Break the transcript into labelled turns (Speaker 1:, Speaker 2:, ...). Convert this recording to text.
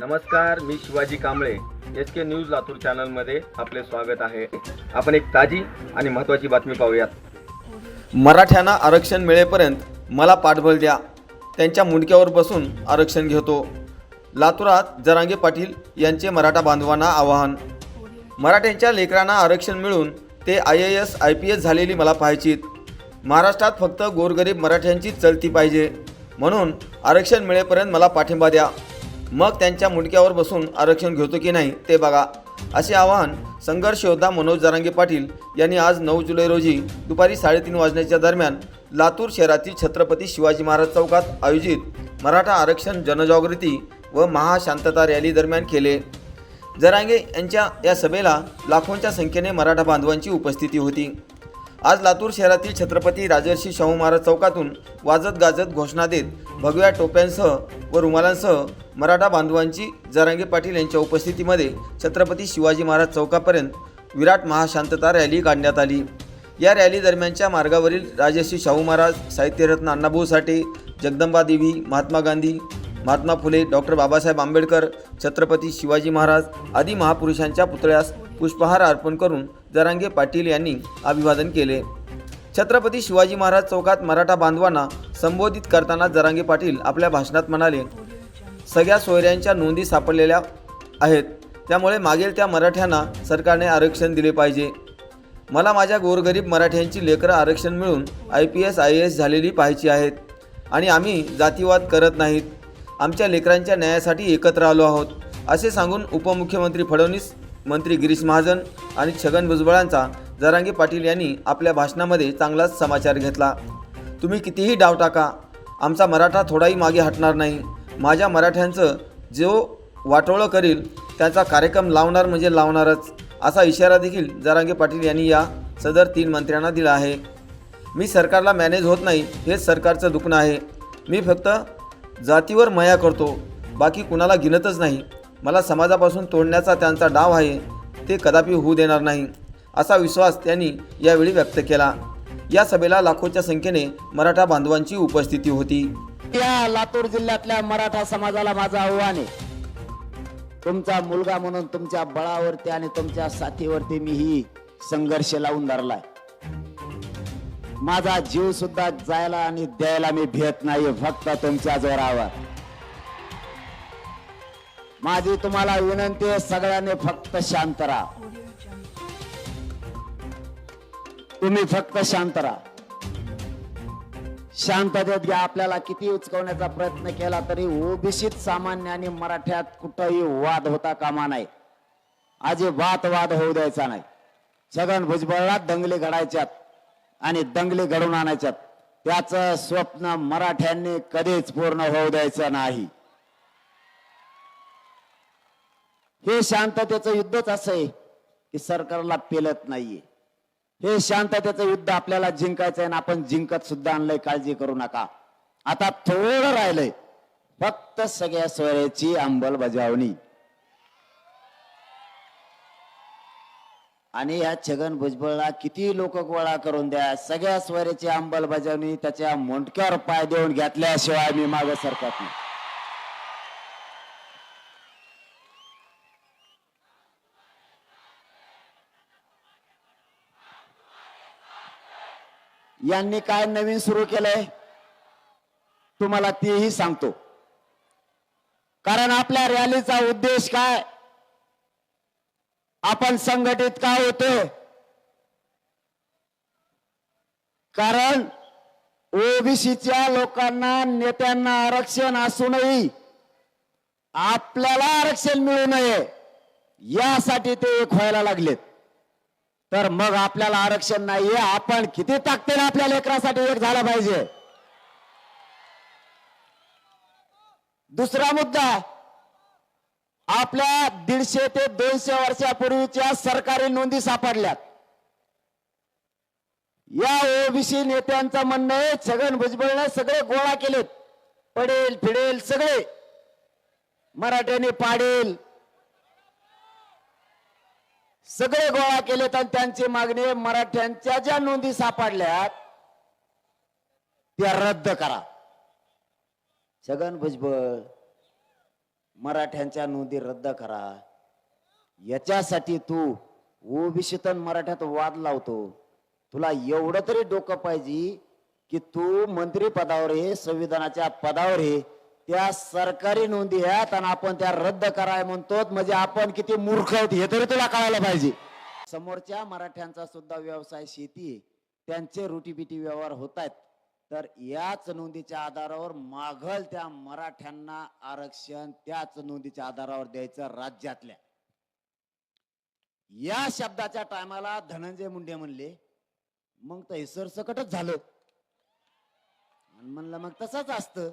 Speaker 1: नमस्कार मी Shivaji Kamble. S K news Latur चॅनलमध्ये आपले स्वागत आहे. आपण एक ताजी आणि महत्त्वाची बातमी पाहूयात. मराठ्यांना आरक्षण मिळेपर्यंत मला पाठबळ द्या. त्यांच्या मुंडक्यावर बसून आरक्षण घेतो. लातूरात जरांगे पाटील यांचे मराठा बांधवांना आवाहन. मराठ्यांच्या लेकरांना आरक्षण मिळून ते I A S I P S झालेली मला पाहायचीत. महाराष्ट्रात फक्त गोरगरीब मराठ्यांचीच चलती पाहिजे. म्हणून आरक्षण मिळेपर्यंत मला पाठिंबा द्या. मग त्यांच्या मुंडक्यावर बसून आरक्षण घेतो की नाही ते बघा. असे आवाहन संघर्ष योद्धा मनोज जरांगे पाटील यांनी आज नऊ जुलै रोजी दुपारी साडेतीन वाजण्याच्या दरम्यान लातूर शहरातील छत्रपती शिवाजी महाराज चौकात आयोजित मराठा आरक्षण जनजागृती व महाशांतता रॅली दरम्यान केले. जरांगे यांच्या या सभेला लाखोंच्या संख्येने मराठा बांधवांची उपस्थिती होती. आज लातूर शहरातील छत्रपती राजर्षी शाहू महाराज चौकातून वाजत गाजत घोषणा देत भगव्या टोप्यांसह व रुमालांसह मराठा बांधवांची जरांगे पाटील यांच्या उपस्थितीमध्ये छत्रपती शिवाजी महाराज चौकापर्यंत विराट महाशांतता रॅली काढण्यात आली. या रॅली दरम्यानच्या मार्गावरील राजर्षी शाहू महाराज साहित्यरत्न अण्णाभाऊ साठे जगदंबा देवी महात्मा गांधी महात्मा फुले डॉक्टर बाबासाहेब आंबेडकर छत्रपती शिवाजी महाराज आदी महापुरुषांच्या पुतळ्यास पुष्पहार अर्पण करून जरांगे पाटील यांनी अभिवादन केले. छत्रपती शिवाजी महाराज चौकात मराठा बांधवांना संबोधित करताना जरांगे पाटील आपल्या भाषणात म्हणाले सगळ्या सोयऱ्यांच्या नोंदी सापडलेल्या आहेत. त्यामुळे मागील त्या मराठ्यांना सरकारने आरक्षण दिले पाहिजे. मला माझ्या गोरगरीब मराठ्यांची लेकरं आरक्षण मिळून I P S I A S झालेली पाहायची आहेत आणि आम्ही जातीवाद करत नाहीत. आमच्या लेकरांच्या न्यायासाठी एकत्र आलो आहोत असे सांगून उपमुख्यमंत्री फडणवीस मंत्री गिरीश महाजन आणि छगन भुजबळांचा जरांगे पाटील यांनी आपल्या भाषणामध्ये चांगलाच समाचार घेतला. तुम्ही कितीही डाव टाका आमचा मराठा थोडाही मागे हटणार नाही. माझ्या मराठ्यांचं जो वाटोळं करील त्याचा कार्यक्रम लावणार म्हणजे लावणारच असा इशारा देखील जरांगे पाटील यांनी या सदर तीन मंत्र्यांना दिला आहे. मी सरकारला मॅनेज होत नाही हेच सरकारचं दुखणं आहे. मी फक्त जातीवर मया करतो बाकी कुणाला गिनतच नाही. मला समाजापासून तोडण्याचा त्यांचा डाव आहे ते कदापि होऊ देणार नाही असा विश्वास त्यांनी यावेळी व्यक्त केला. या सभेला लाखोच्या संख्येने मराठा बांधवांची उपस्थिती होती.
Speaker 2: या लातूर जिल्ह्यातल्या मराठा समाजाला माझं आव्हान आहे. तुमचा मुलगा म्हणून तुमच्या बळावरती आणि तुमच्या साथीवरती मी ही संघर्ष लावून धरलाय. माझा जीव सुद्धा जायला आणि द्यायला मी भेट नाही फक्त तुमच्या जोरावर. माझी तुम्हाला विनंती आहे सगळ्यांनी फक्त शांत राहा. तुम्ही फक्त शांत राहा. शांततेत घ्या आपल्याला किती उचकवण्याचा प्रयत्न केला तरी ओबीसीत सामान्य आणि मराठ्यात कुठंही वाद होता कामा नाही अजिबात वाद होऊ द्यायचा नाही. छगन भुजबळला दंगली घडायच्यात आणि दंगली घडून आणायच्यात. त्याचं स्वप्न मराठ्यांनी कधीच पूर्ण होऊ द्यायचं नाही. हे शांततेचं युद्धच असं आहे की सरकारला पेलत नाहीये. हे शांततेचं युद्ध आपल्याला जिंकायचं आहे आपण जिंकत सुद्धा आणलंय काळजी करू नका. आता थोडं राहिलंय. फक्त सगळ्या सोयऱ्याची अंमलबजावणी. आणि या छगन भुजबळला किती लोक गोळा करून द्या. सगळ्या स्वराची अंमलबजावणी त्याच्या मुंडक्यावर पाय देऊन घेतल्याशिवाय मी मागे सरकत नाही. यांनी काय नवीन सुरू केलंय? तुम्हाला तेही सांगतो. कारण आपल्या रॅलीचा उद्देश काय? आपण संघटित का होतो कारण ओबीसीच्या लोकांना नेत्यांना आरक्षण असूनही आपल्याला आरक्षण मिळू नये. यासाठी ते एक व्हायला लागलेत. तर मग आपल्याला आरक्षण नाहीये. आपण किती ताकदीने आपल्या लेकरासाठी एक झाला पाहिजे? दुसरा मुद्दा आपल्या दीडशे ते दोनशे वर्षापूर्वीच्या सरकारी नोंदी सापडल्यात. या ओबीसी नेत्यांचं म्हणणं आहे छगन भुजबळने सगळे गोळा केलेत. पडेल फिडेल सगळे. मराठ्याने पाडेल. सगळे गोळा केलेत आणि त्यांची मागणी मराठ्यांच्या ज्या नोंदी सापडल्यात त्या रद्द करा. छगन भुजबळ मराठ्यांच्या नोंदी रद्द करा. याच्यासाठी तू ओबीसीतन मराठ्यात वाद लावतो. तुला एवढं तरी डोकं पाहिजे की तू मंत्री पदावर आहे संविधानाच्या पदावर हे त्या सरकारी नोंदी आहेत आणि आपण त्या रद्द कराय म्हणतो म्हणजे आपण किती मूर्ख आहोत हे तरी तुला कळायला पाहिजे. समोरच्या मराठ्यांचा सुद्धा व्यवसाय शेती त्यांचे रुटीबिटी व्यवहार होत आहेत तर याच नोंदीच्या आधारावर मागल त्या मराठ्यांना आरक्षण त्याच नोंदीच्या आधारावर द्यायचं राज्यातल्या. या शब्दाच्या टायमाला धनंजय मुंडे म्हणले मग तर हे सरसकटच झालं. म्हणलं मग तसंच असतं.